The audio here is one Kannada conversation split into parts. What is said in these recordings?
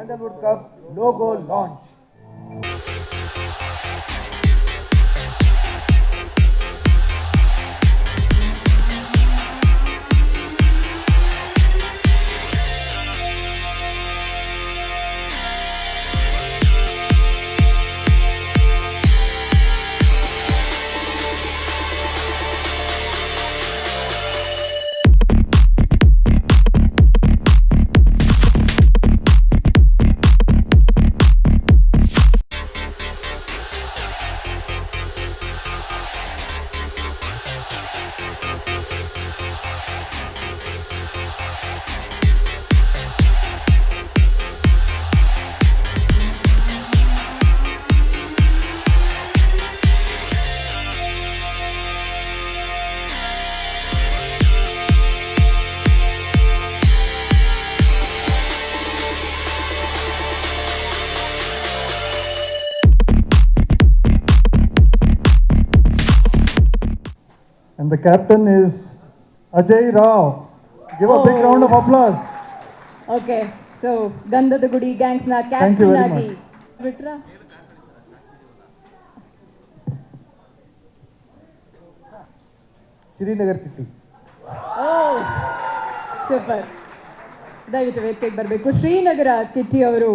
सैंडलवुड का logo launch captain is Ajay Rao. Give a big Oh. round of applause. Okay so Gandhada Gudi gangs ನ Thank you ಕ್ಯಾಪ್ಟನ್ very ಆಗಿ ಬಿಟ್ರಾ Srinagar Kitty. ಓ ಸೂಪರ್ ದಯವಿಟ್ಟು ವೇದಿಕೆಗೆ ಬರಬೇಕು ಶ್ರೀನಗರ ಕಿಟ್ಟಿ ಅವರು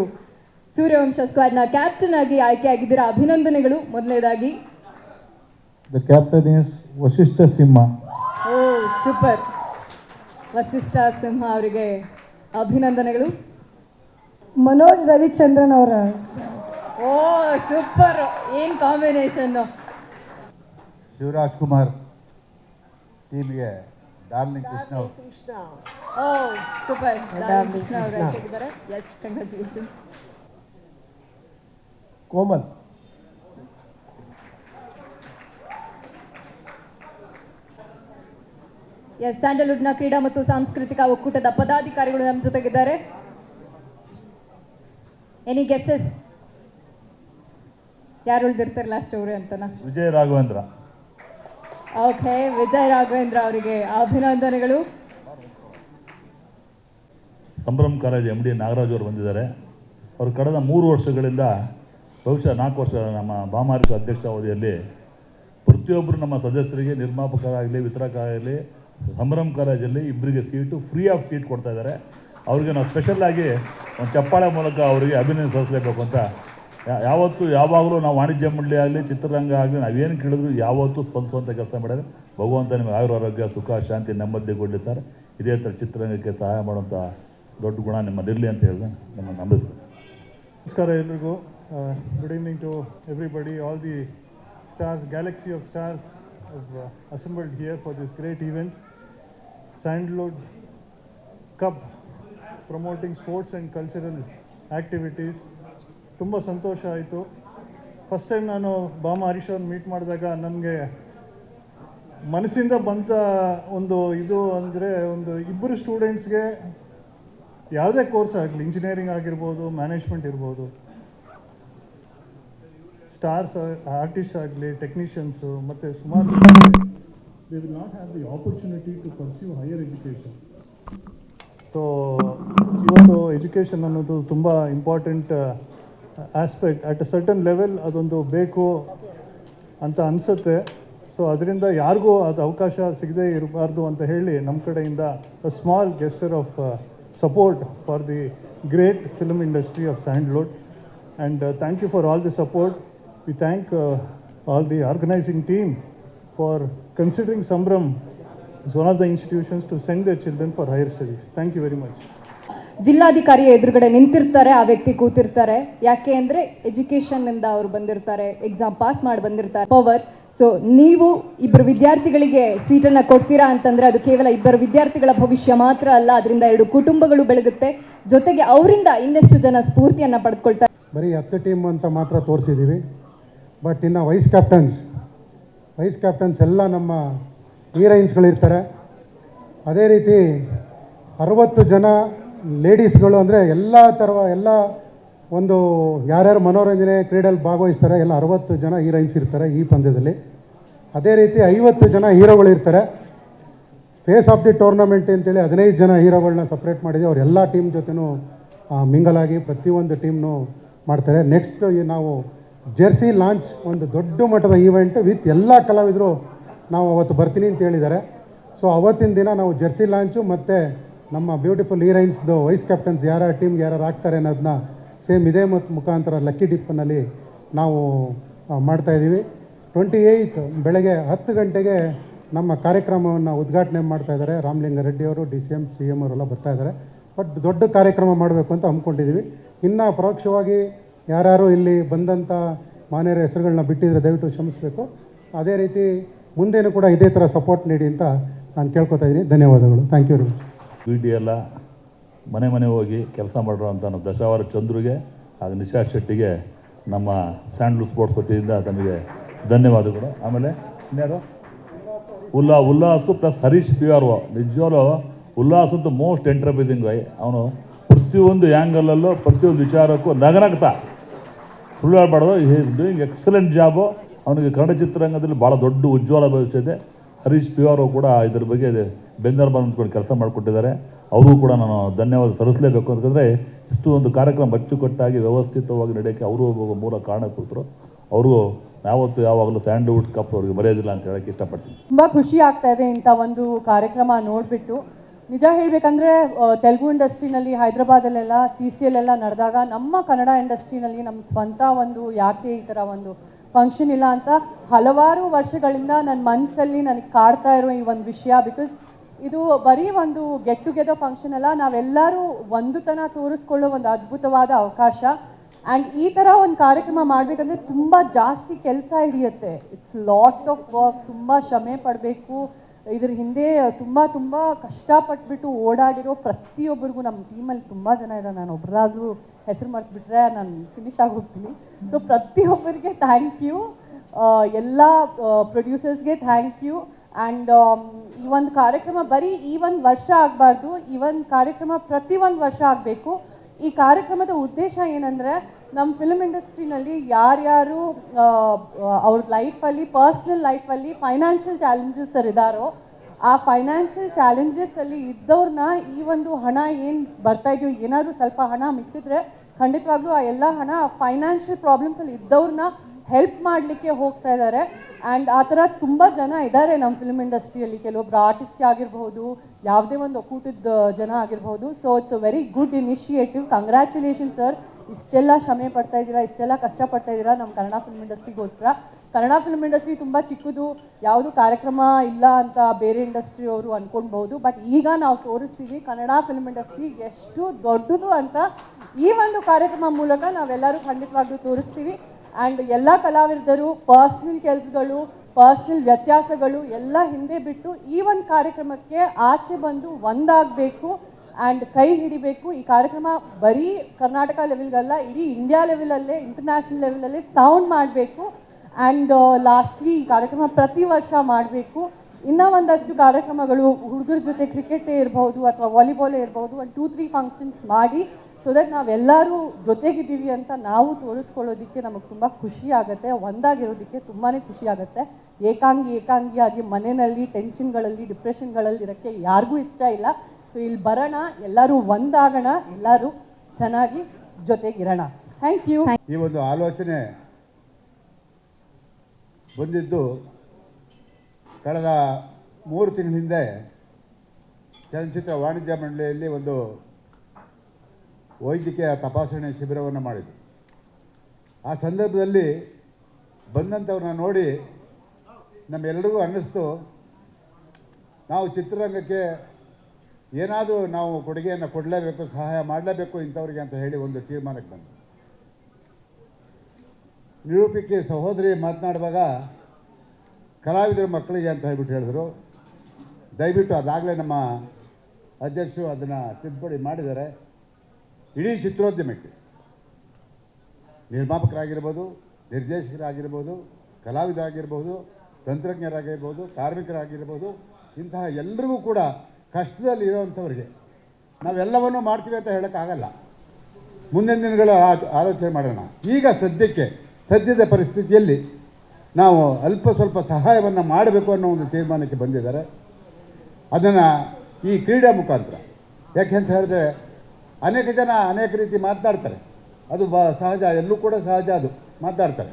ಸೂರ್ಯವಂಶ ಸ್ಕ್ವಾಡ್ನ ಕ್ಯಾಪ್ಟನ್ ಆಗಿ ಆಯ್ಕೆಯಾಗಿದ್ದೀರಾ ಅಭಿನಂದನೆಗಳು ಮೊದಲನೇದಾಗಿ The captain is Vashishta Simha. Oh super. Vashishta Simha ಅವರಿಗೆ ಅಭಿನಂದನೆಗಳು. ಮನೋಜ್ ರವಿಚಂದ್ರನ್ ಅವರ. Oh super. ಏನ್ ಕಾಂಬಿನೇಷನ್ ಶಿವರಾಜ್ ಕುಮಾರ್ ಟೀಮ್ಗೆ ಡಾರ್ಲಿಂಗ್ ಕೃಷ್ಣ ಅವ್ರು. ಓ ಸೂಪರ್. ಕೃಷ್ಣ ಅವರು ಕೋಮಲ್. ಎಸ್. ಎಸ್ ಸ್ಯಾಂಡಲ್ವುಡ್ನ ಕ್ರೀಡಾ ಮತ್ತು ಸಾಂಸ್ಕೃತಿಕ ಒಕ್ಕೂಟದ ಪದಾಧಿಕಾರಿಗಳು ನಮ್ಮ ಜೊತೆಗಿದ್ದಾರೆ. ಎನಿ ಗೆಸ್ಸಸ್ ಯಾರು ಉಳಿದಿರ್ತಾರೆ ಲಾಸ್ಟ್ ಅವರು ಅಂತನಾ ವಿಜಯ್ ರಾಘವೇಂದ್ರ. ಓಕೆ ವಿಜಯ್ ರಾಘವೇಂದ್ರ ಅವರಿಗೆ ಅಭಿನಂದನೆಗಳು. ಸಂಭ್ರಮ ಕಾಲೇಜ್ ಎಂ ಡಿ ನಾಗರಾಜ್ ಅವರು ಬಂದಿದ್ದಾರೆ. ಅವರು ಕಳೆದ ಮೂರು ವರ್ಷಗಳಿಂದ ಬಹುಶಃ ನಾಲ್ಕು ವರ್ಷ ನಮ್ಮ ಬಾಮಾರಿಕ ಅಧ್ಯಕ್ಷ ಅವಧಿಯಲ್ಲಿ ಪ್ರತಿಯೊಬ್ಬರು ನಮ್ಮ ಸದಸ್ಯರಿಗೆ ನಿರ್ಮಾಪಕರಾಗಲಿ ವಿತರಕರಾಗಲಿ ಸಂಭ್ರಮ್ ಕಾಲೇಜಲ್ಲಿ ಇಬ್ಬರಿಗೆ ಸೀಟು ಫ್ರೀ ಆಫ್ ಸೀಟ್ ಕೊಡ್ತಾ ಇದ್ದಾರೆ. ಅವ್ರಿಗೆ ನಾವು ಸ್ಪೆಷಲ್ಲಾಗಿ ಒಂದು ಚಪ್ಪಾಳೆ ಮೂಲಕ ಅವರಿಗೆ ಅಭಿನಂದನೆ ಸಲ್ಲಿಸಲೇಬೇಕು ಅಂತ. ಯಾವತ್ತು ಯಾವಾಗಲೂ ನಾವು ವಾಣಿಜ್ಯ ಮಂಡಳಿ ಆಗಲಿ, ಚಿತ್ರರಂಗ ಆಗಲಿ ನಾವೇನು ಕೇಳಿದ್ರು ಯಾವತ್ತೂ ಸ್ಪಂದಿಸುವಂಥ ಕೆಲಸ ಮಾಡಿದ್ರೆ ಭಗವಂತ ನಿಮಗೆ ಆಯುರ ಆರೋಗ್ಯ ಸುಖ, ಶಾಂತಿ, ನೆಮ್ಮದಿ ಕೊಡಲಿ ಸರ್. ಇದೇ ಥರ ಚಿತ್ರರಂಗಕ್ಕೆ ಸಹಾಯ ಮಾಡುವಂಥ ದೊಡ್ಡ ಗುಣ ನಿಮ್ಮದಿರಲಿ ಅಂತ ಹೇಳಿದೆ ನಮ್ಮ ನಂಬಿಕೆ ನಮಸ್ಕಾರ ಎಲ್ರಿಗೂ. Good evening to everybody all the stars galaxy of stars assembled here for this great event Sandalwood Cup, promoting sports and cultural activities ತುಂಬ ಸಂತೋಷ ಆಯಿತು. ಫಸ್ಟ್ ಟೈಮ್ ನಾನು ಬಾಮ ಹರೀಶ್ ಅವ್ರನ್ನ ಮೀಟ್ ಮಾಡಿದಾಗ ನನಗೆ ಮನಸ್ಸಿಂದ ಬಂತ ಒಂದು ಇದು ಅಂದರೆ ಒಂದು ಇಬ್ಬರು ಸ್ಟೂಡೆಂಟ್ಸ್ಗೆ ಯಾವುದೇ ಕೋರ್ಸ್ ಆಗಲಿ ಇಂಜಿನಿಯರಿಂಗ್ ಆಗಿರ್ಬೋದು ಮ್ಯಾನೇಜ್ಮೆಂಟ್ ಇರ್ಬೋದು ಸ್ಟಾರ್ಸ್ ಆರ್ಟಿಸ್ಟ್ ಆಗಲಿ ಟೆಕ್ನಿಷಿಯನ್ಸು ಮತ್ತು ಸುಮಾರು they will not have the opportunity to pursue higher education so ಇವತ್ತು ಎಜುಕೇಷನ್ ಅನ್ನೋದು ತುಂಬ important aspect at a certain level ಅದೊಂದು ಬೇಕು ಅಂತ ಅನಿಸುತ್ತೆ. ಸೊ ಅದರಿಂದ ಯಾರಿಗೂ ಅದು ಅವಕಾಶ ಸಿಗದೇ ಇರಬಾರ್ದು ಅಂತ ಹೇಳಿ ನಮ್ಮ ಕಡೆಯಿಂದ small gesture of support for the great film industry of Sandalwood and thank you for all the support we uh, all the organising team for considering Sambhram as one of the institutions to send their children for higher studies. Thank you very much. ಜಿಲ್ಲಾಧಿಕಾರಿ ಎದುರುಗಡೆ ನಿಂತಿರ್ತಾರೆ ಆ ವ್ಯಕ್ತಿ ಕೂತಿರ್ತಾರೆ. ಯಾಕೆ ಅಂದ್ರೆ ಎಜುಕೇಶನ್ ಇಂದ ಅವ್ರು ಬಂದಿರ್ತಾರೆ ಎಕ್ಸಾಮ್ ಪಾಸ್ ಮಾಡಿ ಬಂದಿರ್ತಾರೆ. ಪವರ್ ಸೊ ನೀವು ಇಬ್ಬರು ವಿದ್ಯಾರ್ಥಿಗಳಿಗೆ ಸೀಟನ್ನ ಕೊಡ್ತೀರಾ ಅಂತಂದ್ರೆ ಅದು ಕೇವಲ ಇಬ್ಬರು ವಿದ್ಯಾರ್ಥಿಗಳ ಭವಿಷ್ಯ ಮಾತ್ರ ಅಲ್ಲ ಅದರಿಂದ ಎರಡು ಕುಟುಂಬಗಳು ಬೆಳಗುತ್ತೆ. ಜೊತೆಗೆ ಅವರಿಂದ ಇನ್ನೆಷ್ಟು ಜನ ಸ್ಫೂರ್ತಿಯನ್ನ ಪಡೆದುಕೊಳ್ತಾರೆ ಬರೀ ಹತ್ತು ಟೀಮ್ ಅಂತ ಮಾತ್ರ ತೋರಿಸಿದ್ದೀವಿ ಬಟ್ ಇನ್ನು ವೈಸ್ ಕ್ಯಾಪ್ಟನ್ಸ್ ವೈಸ್ ಕ್ಯಾಪ್ಟನ್ಸ್ ಎಲ್ಲ ನಮ್ಮ ಹೀರೋಯಿನ್ಸ್ಗಳಿರ್ತಾರೆ. ಅದೇ ರೀತಿ ಅರವತ್ತು ಜನ ಲೇಡೀಸ್ಗಳು ಅಂದರೆ ಎಲ್ಲ ಥರ ಎಲ್ಲ ಒಂದು ಯಾರ್ಯಾರು ಮನೋರಂಜನೆ ಕ್ರೀಡೆಯಲ್ಲಿ ಭಾಗವಹಿಸ್ತಾರೆ, ಎಲ್ಲ ಅರವತ್ತು ಜನ ಹೀರೋಯಿನ್ಸ್ ಇರ್ತಾರೆ ಈ ಪಂದ್ಯದಲ್ಲಿ. ಅದೇ ರೀತಿ ಐವತ್ತು ಜನ ಹೀರೋಗಳಿರ್ತಾರೆ. ಫೇಸ್ ಆಫ್ ದಿ ಟೂರ್ನಮೆಂಟ್ ಅಂತೇಳಿ ಹದಿನೈದು ಜನ ಹೀರೋಗಳನ್ನ ಸಪ್ರೇಟ್ ಮಾಡಿದ್ದೀವಿ ಅವರೆಲ್ಲ ಟೀಮ್ ಜೊತೆನೂ ಮಿಂಗಲಾಗಿ ಪ್ರತಿಯೊಂದು ಟೀಮ್ನು ಮಾಡ್ತಾರೆ. ನೆಕ್ಸ್ಟ್ ನಾವು ಜೆರ್ಸಿ ಲಾಂಚ್ ಒಂದು ದೊಡ್ಡ ಮಟ್ಟದ ಈವೆಂಟ್ ವಿತ್ ಎಲ್ಲ ಕಲಾವಿದರು ನಾವು ಅವತ್ತು ಬರ್ತೀನಿ ಅಂತ ಹೇಳಿದ್ದಾರೆ. ಸೊ ಅವತ್ತಿನ ದಿನ ನಾವು ಜೆರ್ಸಿ ಲಾಂಚು ಮತ್ತು ನಮ್ಮ ಬ್ಯೂಟಿಫುಲ್ ಹೀರೋಯಿನ್ಸ್ದು ವೈಸ್ ಕ್ಯಾಪ್ಟನ್ಸ್ ಯಾರ ಟೀಮ್ಗೆ ಯಾರು ಆಗ್ತಾರೆ ಅನ್ನೋದನ್ನ ಸೇಮ್ ಇದೇ ಮತ್ತು ಮುಖಾಂತರ ಲಕ್ಕಿ ಡಿಪ್ಪನಲ್ಲಿ ನಾವು ಮಾಡ್ತಾಯಿದ್ದೀವಿ ಟ್ವೆಂಟಿ ಏಯ್ತ್ ಬೆಳಗ್ಗೆ ಹತ್ತು ಗಂಟೆಗೆ ನಮ್ಮ ಕಾರ್ಯಕ್ರಮವನ್ನು ಉದ್ಘಾಟನೆ ಮಾಡ್ತಾ ಇದ್ದಾರೆ. ರಾಮಲಿಂಗ ರೆಡ್ಡಿ ಅವರು, D C M C M ಅವರೆಲ್ಲ ಬರ್ತಾ ಇದ್ದಾರೆ. ಬಟ್ ದೊಡ್ಡ ಕಾರ್ಯಕ್ರಮ ಮಾಡಬೇಕು ಅಂತ ಹಮ್ಮಿಕೊಂಡಿದ್ದೀವಿ ಇನ್ನು ಪರೋಕ್ಷವಾಗಿ ಯಾರ್ಯಾರು ಇಲ್ಲಿ ಬಂದಂಥ ಮಾನ್ಯರ ಹೆಸರುಗಳನ್ನ ಬಿಟ್ಟಿದ್ರೆ ದಯವಿಟ್ಟು ಕ್ಷಮಿಸಬೇಕು. ಅದೇ ರೀತಿ ಮುಂದೇನು ಕೂಡ ಇದೇ ಥರ ಸಪೋರ್ಟ್ ನೀಡಿ ಅಂತ ನಾನು ಕೇಳ್ಕೊತಾ ಇದ್ದೀನಿ ಧನ್ಯವಾದಗಳು. Thank you very much B T ಎಲ್ಲ ಮನೆ ಮನೆ ಹೋಗಿ ಕೆಲಸ ಮಾಡಿರೋಂಥ ದಶಾವರ ಚಂದ್ರುಗೆ ಹಾಗೂ ನಿಶಾ ಶೆಟ್ಟಿಗೆ ನಮ್ಮ ಸ್ಯಾಂಡ್ಲ್ ಸ್ಪೋರ್ಟ್ಸ್ ವತಿಯಿಂದ ತಮಗೆ ಧನ್ಯವಾದಗಳು. ಆಮೇಲೆ ಇನ್ಯಾರು? Ulla, Ullas plus Harish P R O ನಿಜವಾಗ್ಲೂ ಉಲ್ಲಾಸ್ ಅಂತ ಮೋಸ್ಟ್ ಎಂಟರ್ಪ್ರೈಸಿಂಗ್ ಅವನು ಪ್ರತಿಯೊಂದು ಆ್ಯಂಗಲಲ್ಲೂ ಪ್ರತಿಯೊಂದು ವಿಚಾರಕ್ಕೂ ನಗನಗ್ತಾ ಸುಳ್ಳು ಹೇಳ್ಬಾರ್ದು. ಡೂಯಿಂಗ್ ಎಕ್ಸಲೆಂಟ್ ಜಾಬು ಅವನಿಗೆ ಕನ್ನಡ ಚಿತ್ರರಂಗದಲ್ಲಿ ಭಾಳ ದೊಡ್ಡ ಉಜ್ವಲ ಭವಿಷ್ಯ ಇದೆ. ಹರೀಶ್ ಅವರು ಕೂಡ ಇದ್ರ ಬಗ್ಗೆ ಬೆಂದರ್ ಬಂದ್ಕೊಂಡು ಕೆಲಸ ಮಾಡಿಕೊಟ್ಟಿದ್ದಾರೆ. ಅವರು ಕೂಡ ನಾನು ಧನ್ಯವಾದ ಸಲ್ಲಿಸಲೇಬೇಕು ಅಂತಂದರೆ ಇಷ್ಟು ಒಂದು ಕಾರ್ಯಕ್ರಮ ಅಚ್ಚುಕಟ್ಟಾಗಿ ವ್ಯವಸ್ಥಿತವಾಗಿ ನಡೆಯೋಕ್ಕೆ ಅವರು ಮೂಲ ಕಾರಣ ಕೊಡ್ತರು ಅವರು ಯಾವತ್ತು ಯಾವಾಗಲೂ ಸ್ಯಾಂಡ್ಲ್ವುಡ್ ಕಪ್ ಅವ್ರಿಗೆ ಮರೆಯೋದಿಲ್ಲ ಅಂತ ಹೇಳಕ್ಕೆ ಇಷ್ಟಪಡ್ತೀನಿ. ತುಂಬ ಖುಷಿ ಆಗ್ತಾ ಇದೆ ಇಂಥ ಒಂದು ಕಾರ್ಯಕ್ರಮ ನೋಡಿಬಿಟ್ಟು. ನಿಜ ಹೇಳಬೇಕಂದ್ರೆ ತೆಲುಗು ಇಂಡಸ್ಟ್ರಿನಲ್ಲಿ, ಹೈದರಾಬಾದಲ್ಲೆಲ್ಲ, ಸಿ ಸಿ ಎಲ್ ಎಲ್ಲ ನಡೆದಾಗ ನಮ್ಮ ಕನ್ನಡ ಇಂಡಸ್ಟ್ರಿನಲ್ಲಿ ನಮ್ಮ ಸ್ವಂತ ಒಂದು ಯಾಕೆ ಈ ಥರ ಒಂದು ಫಂಕ್ಷನ್ ಇಲ್ಲ ಅಂತ ಹಲವಾರು ವರ್ಷಗಳಿಂದ ನನ್ನ ಮನಸ್ಸಲ್ಲಿ ನನಗೆ ಕಾಡ್ತಾ ಇರೋ ಈ ಒಂದು ವಿಷಯ ಬಿಕಾಸ್ ಇದು ಬರೀ ಒಂದು ಗೆಟ್ ಟುಗೆದರ್ ಫಂಕ್ಷನ್ ಅಲ್ಲ, ನಾವೆಲ್ಲರೂ ಒಂದುತನ ತೋರಿಸ್ಕೊಳ್ಳೋ ಒಂದು ಅದ್ಭುತವಾದ ಅವಕಾಶ. ಆ್ಯಂಡ್ ಈ ಥರ ಒಂದು ಕಾರ್ಯಕ್ರಮ ಮಾಡಬೇಕಂದ್ರೆ ತುಂಬ ಜಾಸ್ತಿ ಕೆಲಸ ಹಿಡಿಯುತ್ತೆ. ಇಟ್ಸ್ ಲಾಟ್ ಆಫ್ ವರ್ಕ್ ತುಂಬ ಶ್ರಮೆ ಪಡಬೇಕು. ಇದ್ರ ಹಿಂದೆ ತುಂಬ ತುಂಬ ಕಷ್ಟಪಟ್ಬಿಟ್ಟು ಓಡಾಡಿರೋ ಪ್ರತಿಯೊಬ್ಬರಿಗೂ ನಮ್ಮ ಟೀಮಲ್ಲಿ ತುಂಬ ಜನ ಇದ್ದಾರೆ ನಾನು ಒಬ್ಬರಾದ್ರೂ ಹೆಸರು ಮಾಡಿಬಿಟ್ರೆ ನಾನು ಫಿನಿಶ್ ಆಗಿ ಹೋಗ್ತೀನಿ. ಸೊ ಪ್ರತಿಯೊಬ್ಬರಿಗೆ ಥ್ಯಾಂಕ್ ಯು ಎಲ್ಲ ಪ್ರೊಡ್ಯೂಸರ್ಸ್ಗೆ ಥ್ಯಾಂಕ್ ಯು ಆ್ಯಂಡ್ ಈ ಒಂದು ಕಾರ್ಯಕ್ರಮ ಬರೀ ಈ ಒಂದು ವರ್ಷ ಆಗಬಾರ್ದು. ಈ ಒಂದು ಕಾರ್ಯಕ್ರಮ ಪ್ರತಿ ಒಂದು ವರ್ಷ ಆಗಬೇಕು. ಈ ಕಾರ್ಯಕ್ರಮದ ಉದ್ದೇಶ ಏನಂದರೆ ನಮ್ಮ ಫಿಲ್ಮ್ ಇಂಡಸ್ಟ್ರಿನಲ್ಲಿ ಯಾರ್ಯಾರು ಅವ್ರ ಲೈಫಲ್ಲಿ ಪರ್ಸ್ನಲ್ ಲೈಫಲ್ಲಿ ಫೈನಾನ್ಷಿಯಲ್ ಚಾಲೆಂಜಸ್ ಇದ್ದಾರೋ ಆ ಫೈನಾನ್ಷಿಯಲ್ ಚಾಲೆಂಜಸ್ ಅಲ್ಲಿ ಇದ್ದವ್ರನ್ನ ಈ ಒಂದು ಹಣ ಏನು ಬರ್ತಾ ಇದೆಯೋ, ಏನಾದರೂ ಸ್ವಲ್ಪ ಹಣ ಮಿಕ್ಕಿದ್ರೆ ಖಂಡಿತವಾಗ್ಲೂ ಆ ಎಲ್ಲ ಹಣ ಫೈನಾನ್ಷಿಯಲ್ ಪ್ರಾಬ್ಲಮ್ಸ್ ಅಲ್ಲಿ ಇದ್ದವ್ರನ್ನ ಹೆಲ್ಪ್ ಮಾಡಲಿಕ್ಕೆ ಹೋಗ್ತಾ ಇದ್ದಾರೆ ಆ್ಯಂಡ್ ಆ ಥರ ತುಂಬ ಜನ ಇದ್ದಾರೆ ನಮ್ಮ ಫಿಲ್ಮ್ ಇಂಡಸ್ಟ್ರಿಯಲ್ಲಿ. ಕೆಲವೊಬ್ರು ಆರ್ಟಿಸ್ಟ್ ಆಗಿರಬಹುದು ಯಾವುದೇ ಒಂದು ಒಕ್ಕೂಟದ ಜನ ಆಗಿರಬಹುದು so it's a very good initiative congratulation sir ಇಷ್ಟೆಲ್ಲ ಶ್ರಮೆ ಪಡ್ತಾ ಇದ್ದೀರಾ, ಇಷ್ಟೆಲ್ಲ ಕಷ್ಟಪಡ್ತಾ ಇದ್ದೀರಾ ನಮ್ಮ ಕನ್ನಡ ಫಿಲ್ಮ್ ಇಂಡಸ್ಟ್ರಿಗೋಸ್ಕರ. ಕನ್ನಡ ಫಿಲ್ಮ್ ಇಂಡಸ್ಟ್ರಿ ತುಂಬ ಚಿಕ್ಕದು, ಯಾವುದು ಕಾರ್ಯಕ್ರಮ ಇಲ್ಲ ಅಂತ ಬೇರೆ ಇಂಡಸ್ಟ್ರಿ ಅವರು ಅನ್ಕೊಳ್ಬಹುದು ಬಟ್ ಈಗ ನಾವು ತೋರಿಸ್ತೀವಿ ಕನ್ನಡ ಫಿಲ್ಮ್ ಇಂಡಸ್ಟ್ರಿ ಎಷ್ಟು ದೊಡ್ಡದು ಅಂತ. ಈ ಒಂದು ಕಾರ್ಯಕ್ರಮ ಮೂಲಕ ನಾವೆಲ್ಲರೂ ಖಂಡಿತವಾಗ್ಲೂ ತೋರಿಸ್ತೀವಿ. ಆ್ಯಂಡ್ ಎಲ್ಲ ಕಲಾವಿದರು ಪರ್ಸ್ನಲ್ ಕೆಲಸಗಳು ಪರ್ಸ್ನಲ್ ವ್ಯತ್ಯಾಸಗಳು ಎಲ್ಲ ಹಿಂದೆ ಬಿಟ್ಟು ಈ ಒಂದು ಕಾರ್ಯಕ್ರಮಕ್ಕೆ ಆಚೆ ಬಂದು ಒಂದಾಗಬೇಕು. ಆ್ಯಂಡ್ ಕೈ ಹಿಡಿಬೇಕು. ಈ ಕಾರ್ಯಕ್ರಮ ಬರೀ ಕರ್ನಾಟಕ ಲೆವೆಲ್ಗಲ್ಲ ಇಡೀ ಇಂಡಿಯಾ ಲೆವೆಲಲ್ಲೇ ಇಂಟರ್ನ್ಯಾಷನಲ್ ಲೆವೆಲಲ್ಲೇ ಸೌಂಡ್ ಮಾಡಬೇಕು. ಆ್ಯಂಡ್ ಲಾಸ್ಟ್ಲಿ ಈ ಕಾರ್ಯಕ್ರಮ ಪ್ರತಿ ವರ್ಷ ಮಾಡಬೇಕು. ಇನ್ನೂ ಒಂದಷ್ಟು ಕಾರ್ಯಕ್ರಮಗಳು ಹುಡುಗರ ಜೊತೆ ಕ್ರಿಕೆಟೇ ಇರ್ಬೋದು ಅಥವಾ ವಾಲಿಬಾಲೇ ಇರ್ಬೋದು, ಒಂದು ಟೂ ತ್ರೀ ಫಂಕ್ಷನ್ಸ್ ಮಾಡಿ ಸೊ ದಟ್ ನಾವೆಲ್ಲರೂ ಜೊತೆಗಿದ್ದೀವಿ ಅಂತ ನಾವು ತೋರಿಸ್ಕೊಳ್ಳೋದಕ್ಕೆ ನಮಗೆ ತುಂಬ ಖುಷಿ ಆಗುತ್ತೆ, ಒಂದಾಗಿರೋದಕ್ಕೆ ತುಂಬಾ ಖುಷಿ ಆಗುತ್ತೆ. ಏಕಾಂಗಿ ಏಕಾಂಗಿಯಾಗಿ ಮನೆಯಲ್ಲಿ ಟೆನ್ಷನ್ಗಳಲ್ಲಿ ಡಿಪ್ರೆಷನ್ಗಳಲ್ಲಿ ಇರೋಕ್ಕೆ ಯಾರಿಗೂ ಇಷ್ಟ ಇಲ್ಲ. ಸೊ ಇಲ್ಲಿ ಬರೋಣ, ಎಲ್ಲರೂ ಒಂದಾಗೋಣ, ಎಲ್ಲರೂ ಚೆನ್ನಾಗಿ ಜೊತೆಗಿರೋಣ ಥ್ಯಾಂಕ್ ಯು ಈ ಒಂದು ಆಲೋಚನೆ ಬಂದಿದ್ದು ಕಳೆದ ಮೂರು ತಿಂಗಳ ಹಿಂದೆ ಚಲನಚಿತ್ರ ವಾಣಿಜ್ಯ ಮಂಡಳಿಯಲ್ಲಿ ಒಂದು ವೈದ್ಯಕೀಯ ತಪಾಸಣೆ ಶಿಬಿರವನ್ನು ಮಾಡಿದ್ದು ಆ ಸಂದರ್ಭದಲ್ಲಿ ಬಂದಂಥವ್ರನ್ನ ನೋಡಿ ನಮ್ಮೆಲ್ಲರಿಗೂ ಅನ್ನಿಸ್ತು, ನಾವು ಚಿತ್ರರಂಗಕ್ಕೆ ಏನಾದರೂ ನಾವು ಕೊಡುಗೆಯನ್ನು ಕೊಡಲೇಬೇಕು, ಸಹಾಯ ಮಾಡಲೇಬೇಕು ಇಂಥವ್ರಿಗೆ ಅಂತ ಹೇಳಿ ಒಂದು ತೀರ್ಮಾನಕ್ಕೆ ಬಂದ ನಿರೂಪಿಕೆ ಸಹೋದರಿ ಮಾತನಾಡುವಾಗ ಕಲಾವಿದರ ಮಕ್ಕಳಿಗೆ ಅಂತ ಹೇಳ್ಬಿಟ್ಟು ಹೇಳಿದ್ರು. ದಯವಿಟ್ಟು ಅದಾಗಲೇ ನಮ್ಮ ಅಧ್ಯಕ್ಷರು ಅದನ್ನು ತಿದ್ದುಪಡಿ ಮಾಡಿದ್ದಾರೆ. ಇಡೀ ಚಿತ್ರೋದ್ಯಮಕ್ಕೆ ನಿರ್ಮಾಪಕರಾಗಿರ್ಬೋದು, ನಿರ್ದೇಶಕರಾಗಿರ್ಬೋದು, ಕಲಾವಿದರಾಗಿರ್ಬೋದು, ತಂತ್ರಜ್ಞರಾಗಿರ್ಬೋದು, ಕಾರ್ಮಿಕರಾಗಿರ್ಬೋದು, ಇಂತಹ ಎಲ್ಲರಿಗೂ ಕೂಡ ಕಷ್ಟದಲ್ಲಿ ಇರೋವಂಥವ್ರಿಗೆ ನಾವೆಲ್ಲವನ್ನೂ ಮಾಡ್ತೀವಿ ಅಂತ ಹೇಳೋಕ್ಕಾಗಲ್ಲ. ಮುಂದಿನ ದಿನಗಳ ಆಲೋಚನೆ ಮಾಡೋಣ. ಈಗ ಸದ್ಯಕ್ಕೆ, ಸದ್ಯದ ಪರಿಸ್ಥಿತಿಯಲ್ಲಿ ನಾವು ಅಲ್ಪ ಸ್ವಲ್ಪ ಸಹಾಯವನ್ನು ಮಾಡಬೇಕು ಅನ್ನೋ ಒಂದು ತೀರ್ಮಾನಕ್ಕೆ ಬಂದಿದ್ದಾರೆ. ಅದನ್ನು ಈ ಕ್ರೀಡಾ ಮುಖಾಂತರ. ಯಾಕೆಂತ ಹೇಳಿದ್ರೆ, ಅನೇಕ ಜನ ಅನೇಕ ರೀತಿ ಮಾತನಾಡ್ತಾರೆ ಅದು ಬ ಸಹಜ, ಎಲ್ಲೂ ಕೂಡ ಸಹಜ ಅದು, ಮಾತಾಡ್ತಾರೆ.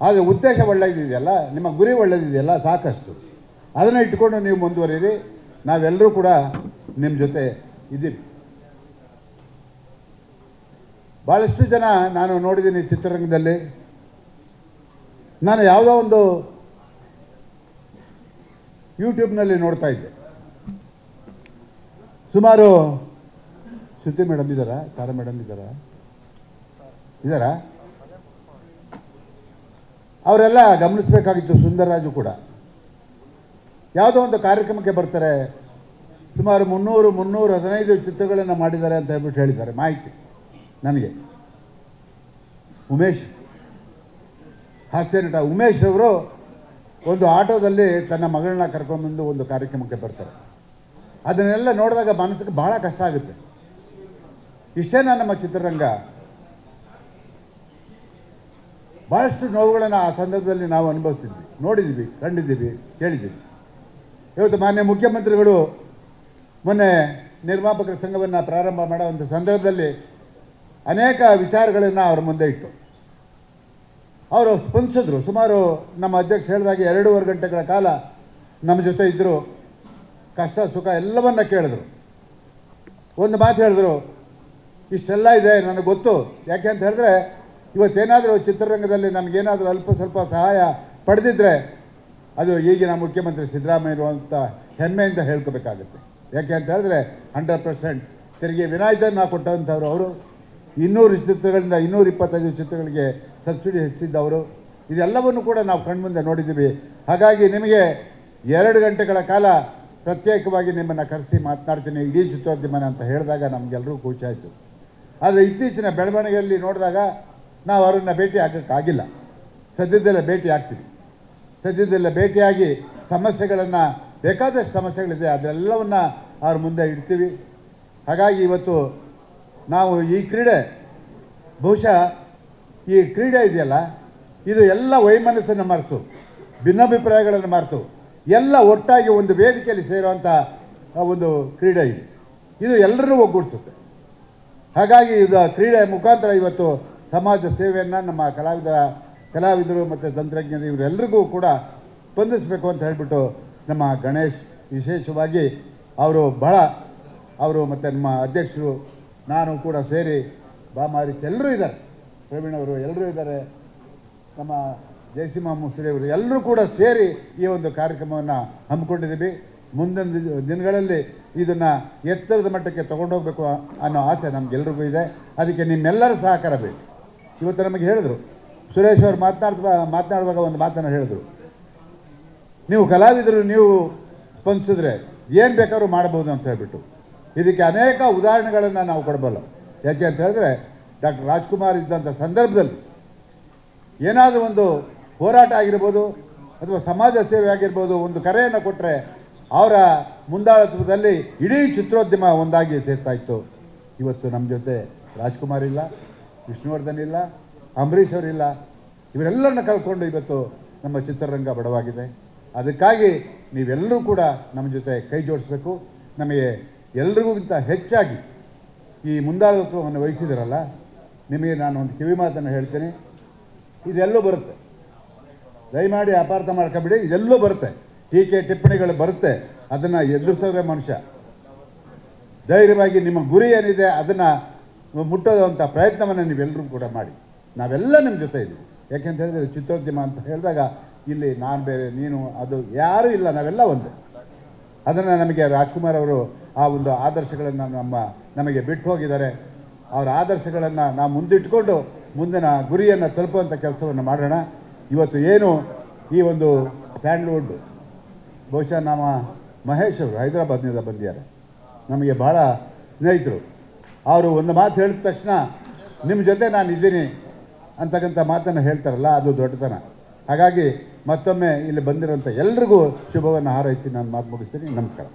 ಆದರೆ ಉದ್ದೇಶ ಒಳ್ಳೆಯದಿದೆಯಲ್ಲ ನಿಮ್ಮ ಗುರಿ ಒಳ್ಳೆಯದಿದೆಯಲ್ಲ ಸಾಕಷ್ಟು. ಅದನ್ನು ಇಟ್ಕೊಂಡು ನೀವು ಮುಂದುವರಿರಿ ನಾವೆಲ್ಲರೂ ಕೂಡ ನಿಮ್ಮ ಜೊತೆ ಇದ್ದೀವಿ. ಭಾಳಷ್ಟು ಜನ ನಾನು ನೋಡಿದ್ದೀನಿ ಚಿತ್ರರಂಗದಲ್ಲಿ. ನಾನು ಯಾವುದೋ ಒಂದು ಯೂಟ್ಯೂಬ್ನಲ್ಲಿ ನೋಡ್ತಾ ಇದ್ದೆ. ಸುಮಾರು ಶ್ರುತಿ ಮೇಡಮ್ ಇದ್ದಾರಾ? ತಾರಾ ಮೇಡಮ್ ಇದ್ದಾರಾ? ಇದ್ದಾರಾ? ಅವರೆಲ್ಲ ಗಮನಿಸಬೇಕಾಗಿತ್ತು ಸುಂದರರಾಜು ಕೂಡ. ಯಾವುದೋ ಒಂದು ಕಾರ್ಯಕ್ರಮಕ್ಕೆ ಬರ್ತಾರೆ. ಸುಮಾರು ಮುನ್ನೂರು ಮುನ್ನೂರು, ಹದಿನೈದು ಚಿತ್ರಗಳನ್ನು ಮಾಡಿದ್ದಾರೆ ಅಂತ ಹೇಳ್ಬಿಟ್ಟು ಹೇಳಿದ್ದಾರೆ. ಮಾಹಿತಿ ನನಗೆ. ಉಮೇಶ್. ಹಾಸ್ಯ ನಟ ಉಮೇಶ್ ಅವರು ಒಂದು ಆಟೋದಲ್ಲಿ ತನ್ನ ಮಗಳನ್ನ ಕರ್ಕೊಂಡ್ಬಂದು ಒಂದು ಕಾರ್ಯಕ್ರಮಕ್ಕೆ ಬರ್ತಾರೆ. ಅದನ್ನೆಲ್ಲ ನೋಡಿದಾಗ ಮನಸ್ಸಿಗೆ ಭಾಳ ಕಷ್ಟ ಆಗುತ್ತೆ. ಇಷ್ಟೇನಾ ನಮ್ಮ ಚಿತ್ರರಂಗ. ಭಾಳಷ್ಟು ನೋವುಗಳನ್ನು ಆ ಸಂದರ್ಭದಲ್ಲಿ ನಾವು ಅನುಭವಿಸಿದ್ವಿ. ನೋಡಿದ್ದೀವಿ ಕಂಡಿದ್ದೀವಿ, ಕೇಳಿದ್ದೀವಿ. ಇವತ್ತು ಮಾನ್ಯ ಮುಖ್ಯಮಂತ್ರಿಗಳು ಮೊನ್ನೆ ನಿರ್ಮಾಪಕರ ಸಂಘವನ್ನು ಪ್ರಾರಂಭ ಮಾಡುವಂಥ ಸಂದರ್ಭದಲ್ಲಿ ಅನೇಕ ವಿಚಾರಗಳನ್ನು ಅವರ ಮುಂದೆ ಇಟ್ಟು ಅವರು ಸ್ಪಂದಿಸಿದ್ರು. ಸುಮಾರು ನಮ್ಮ ಅಧ್ಯಕ್ಷ ಹೇಳಿದಾಗೆ ಎರಡೂವರೆ ಗಂಟೆಗಳ ಕಾಲ ನಮ್ಮ ಜೊತೆ ಇದ್ದರು ಕಷ್ಟ, ಸುಖ ಎಲ್ಲವನ್ನ ಕೇಳಿದ್ರು. ಒಂದು ಮಾತು ಹೇಳಿದ್ರು, ಇಷ್ಟೆಲ್ಲ ಇದೆ, ನನಗೆ ಗೊತ್ತು. ಯಾಕೆ ಅಂತ ಹೇಳಿದ್ರೆ, ಇವತ್ತೇನಾದರೂ ಚಿತ್ರರಂಗದಲ್ಲಿ ನನಗೇನಾದರೂ ಅಲ್ಪ ಸ್ವಲ್ಪ ಸಹಾಯ ಪಡೆದಿದ್ರೆ ಅದು ಈಗಿನ ಮುಖ್ಯಮಂತ್ರಿ ಸಿದ್ದರಾಮಯ್ಯರು ಅಂತ ಹೆಮ್ಮೆಯಿಂದ ಹೇಳ್ಕೋಬೇಕಾಗುತ್ತೆ. ಯಾಕೆ ಅಂತ ಹೇಳಿದ್ರೆ ಹಂಡ್ರೆಡ್ ಪರ್ಸೆಂಟ್ ತೆರಿಗೆ ವಿನಾಯಿತಿಯನ್ನು ಕೊಟ್ಟಂಥವ್ರು ಅವರು. ಇನ್ನೂರು ಚಿತ್ರಗಳಿಂದ ಇನ್ನೂರು ಇಪ್ಪತ್ತೈದು ಚಿತ್ರಗಳಿಗೆ ಸಬ್ಸಿಡಿ ಹೆಚ್ಚಿದ್ದವರು. ಇದೆಲ್ಲವನ್ನು ಕೂಡ ನಾವು ಕಣ್ಮುಂದೆ ನೋಡಿದ್ದೀವಿ. ಹಾಗಾಗಿ ನಿಮಗೆ ಎರಡು ಗಂಟೆಗಳ ಕಾಲ ಪ್ರತ್ಯೇಕವಾಗಿ ನಿಮ್ಮನ್ನು ಕರೆಸಿ ಮಾತನಾಡ್ತೀನಿ. ಇಡೀ ಚಿತ್ರೋದ್ಯಮನ ಅಂತ ಹೇಳಿದಾಗ ನಮಗೆಲ್ಲರೂ ಖುಷಿ ಆಯಿತು. ಆದರೆ ಇತ್ತೀಚಿನ ಬೆಳವಣಿಗೆಯಲ್ಲಿ ನೋಡಿದಾಗ ನಾವು ಅವರನ್ನು ಭೇಟಿ ಆಗೋಕ್ಕಾಗಿಲ್ಲ. ಸದ್ಯದಲ್ಲೇ ಭೇಟಿ ಆಗ್ತೀವಿ. ಸದ್ಯದಲ್ಲೇ ಭೇಟಿಯಾಗಿ ಸಮಸ್ಯೆಗಳನ್ನು, ಬೇಕಾದಷ್ಟು ಸಮಸ್ಯೆಗಳಿದೆ, ಅದೆಲ್ಲವನ್ನು ಅವ್ರ ಮುಂದೆ ಇಡ್ತೀವಿ. ಹಾಗಾಗಿ ಇವತ್ತು ನಾವು ಈ ಕ್ರೀಡೆ, ಬಹುಶಃ ಈ ಕ್ರೀಡೆ ಇದೆಯಲ್ಲ, ಇದು ಎಲ್ಲ ವೈಮನಸ್ಸನ್ನು ಮರೆತು, ಭಿನ್ನಾಭಿಪ್ರಾಯಗಳನ್ನು ಮರೆತು, ಎಲ್ಲ ಒಟ್ಟಾಗಿ ಒಂದು ವೇದಿಕೆಯಲ್ಲಿ ಸೇರುವಂಥ ಒಂದು ಕ್ರೀಡೆ ಇದು. ಇದು ಎಲ್ಲರನ್ನೂ ಒಗ್ಗೂಡಿಸುತ್ತೆ. ಹಾಗಾಗಿ ಇದು ಕ್ರೀಡೆ ಮುಖಾಂತರ ಇವತ್ತು ಸಮಾಜ ಸೇವೆಯನ್ನು ನಮ್ಮ ಕಲಾವಿದರ ಕಲಾವಿದರು ಮತ್ತು ತಂತ್ರಜ್ಞರು ಇವರೆಲ್ಲರಿಗೂ ಕೂಡ ಸ್ಪಂದಿಸಬೇಕು ಅಂತ ಹೇಳಿಬಿಟ್ಟು ನಮ್ಮ ಗಣೇಶ್ ವಿಶೇಷವಾಗಿ ಅವರು ಬಹಳ, ಅವರು ಮತ್ತು ನಮ್ಮ ಅಧ್ಯಕ್ಷರು, ನಾನು ಕೂಡ ಸೇರಿ ಬಾಮಾರಿಸ್ ಎಲ್ಲರೂ ಇದ್ದಾರೆ. ಪ್ರವೀಣ್ ಅವರು ಎಲ್ಲರೂ ಇದ್ದಾರೆ. ನಮ್ಮ ಜಯಸಿಂಹ ಮುಸ್ರಿ ಅವರು ಎಲ್ಲರೂ ಕೂಡ ಸೇರಿ ಈ ಒಂದು ಕಾರ್ಯಕ್ರಮವನ್ನು ಹಮ್ಮಿಕೊಂಡಿದ್ದೀವಿ. ಮುಂದಿನ ದಿನಗಳಲ್ಲಿ ಇದನ್ನು ಎತ್ತರದ ಮಟ್ಟಕ್ಕೆ ತಗೊಂಡೋಗ್ಬೇಕು ಅನ್ನೋ ಆಸೆ ನಮಗೆಲ್ರಿಗೂ ಇದೆ. ಅದಕ್ಕೆ ನಿಮ್ಮೆಲ್ಲರ ಸಹಕಾರ ಬೇಕು. ಇವತ್ತು ನಮಗೆ ಹೇಳಿದ್ರು ಸುರೇಶ್ ಅವರು ಮಾತನಾಡ್ತಾ, ಮಾತನಾಡುವಾಗ ಒಂದು ಮಾತನ್ನು ಹೇಳಿದ್ರು. ನೀವು ಕಲಾವಿದರು, ನೀವು ಸ್ಪಂದಿಸಿದ್ರೆ ಏನು ಬೇಕಾದ್ರೂ ಮಾಡಬಹುದು ಅಂತ ಹೇಳ್ಬಿಟ್ಟು. ಇದಕ್ಕೆ ಅನೇಕ ಉದಾಹರಣೆಗಳನ್ನು ನಾವು ಕೊಡಬಲ್ಲ. ಯಾಕೆ ಅಂತ ಹೇಳಿದ್ರೆ, ಡಾಕ್ಟರ್ ರಾಜ್ಕುಮಾರ್ ಇದ್ದಂಥ ಸಂದರ್ಭದಲ್ಲಿ ಏನಾದರೂ ಒಂದು ಹೋರಾಟ ಆಗಿರ್ಬೋದು, ಅಥವಾ ಸಮಾಜ ಸೇವೆ ಆಗಿರ್ಬೋದು, ಒಂದು ಕರೆಯನ್ನು ಕೊಟ್ಟರೆ ಅವರ ಮುಂದಾಳತ್ವದಲ್ಲಿ ಇಡೀ ಚಿತ್ರೋದ್ಯಮ ಒಂದಾಗಿ ಸೇರ್ತಾ ಇತ್ತು. ಇವತ್ತು ನಮ್ಮ ಜೊತೆ ರಾಜ್ಕುಮಾರ್ ಇಲ್ಲ, ವಿಷ್ಣುವರ್ಧನ್ ಇಲ್ಲ ಅಂಬರೀಷ್ ಅವರಿಲ್ಲ ಇವರೆಲ್ಲರನ್ನ ಕಳ್ಕೊಂಡು ಇವತ್ತು ನಮ್ಮ ಚಿತ್ರರಂಗ ಬಡವಾಗಿದೆ. ಅದಕ್ಕಾಗಿ ನೀವೆಲ್ಲರೂ ಕೂಡ ನಮ್ಮ ಜೊತೆ ಕೈ ಜೋಡಿಸ್ಬೇಕು. ನಮಗೆ ಎಲ್ರಿಗಿಂತ ಹೆಚ್ಚಾಗಿ ಈ ಮುಂದಾಳತ್ವವನ್ನು ವಹಿಸಿದಿರಲ್ಲ, ನಿಮಗೆ ನಾನು ಒಂದು ಕಿವಿ ಮಾತನ್ನು ಹೇಳ್ತೀನಿ. ಇದೆಲ್ಲೂ ಬರುತ್ತೆ. ದಯಮಾಡಿ ಅಪಾರ್ಥ ಮಾಡ್ಕೊಬಿಡಿ, ಇದೆಲ್ಲೂ ಬರುತ್ತೆ. ಟೀಕೆ ಟಿಪ್ಪಣಿಗಳು ಬರುತ್ತೆ. ಅದನ್ನು ಎದುರಿಸೋದೇ ಮನುಷ್ಯ. ಧೈರ್ಯವಾಗಿ ನಿಮ್ಮ ಗುರಿ ಏನಿದೆ ಅದನ್ನು ಮುಟ್ಟೋದಂಥ ಪ್ರಯತ್ನವನ್ನು ನೀವೆಲ್ಲರೂ ಕೂಡ ಮಾಡಿ. ನಾವೆಲ್ಲ ನಿಮ್ಮ ಜೊತೆ ಇದ್ದೀವಿ ಯಾಕೆಂತ ಹೇಳಿದ್ರೆ ಚಿತ್ರೋದ್ಯಮ ಅಂತ ಹೇಳಿದಾಗ ಇಲ್ಲಿ ನಾನು ಬೇರೆ, ನೀನು, ಅದು ಯಾರೂ ಇಲ್ಲ, ನಾವೆಲ್ಲ ಒಂದೇ. ಅದನ್ನು ನಮಗೆ ರಾಜ್ಕುಮಾರ್ ಅವರು ಆ ಒಂದು ಆದರ್ಶಗಳನ್ನು ನಮ್ಮ, ನಮಗೆ ಬಿಟ್ಟು ಹೋಗಿದ್ದಾರೆ. ಅವರ ಆದರ್ಶಗಳನ್ನು ನಾವು ಮುಂದಿಟ್ಟುಕೊಂಡು ಮುಂದಿನ ಗುರಿಯನ್ನು ತಲುಪುವಂಥ ಕೆಲಸವನ್ನು ಮಾಡೋಣ. ಇವತ್ತು ಏನು ಈ ಒಂದು ಸ್ಯಾಂಡ್ಲ್ವುಡ್ ಬಹುಶಃ ನಮ್ಮ ಮಹೇಶ್ ಅವರು ಹೈದರಾಬಾದ್ನಿಂದ ಬಂದಿದ್ದಾರೆ. ನಮಗೆ ಭಾಳ ಸ್ನೇಹಿತರು. ಅವರು ಒಂದು ಮಾತು ಹೇಳಿದ ತಕ್ಷಣ ನಿಮ್ಮ ಜೊತೆ ನಾನು ಇದ್ದೀನಿ ಅಂತಕ್ಕಂಥ ಮಾತನ್ನು ಹೇಳ್ತಾರಲ್ಲ, ಅದು ದೊಡ್ಡತನ. ಹಾಗಾಗಿ ಮತ್ತೊಮ್ಮೆ ಇಲ್ಲಿ ಬಂದಿರುವಂಥ ಎಲ್ರಿಗೂ ಶುಭವನ್ನು ಹಾರೈಸಿ ನಾನು ಮಾತು ಮುಗಿಸ್ತೀನಿ. ನಮಸ್ಕಾರ.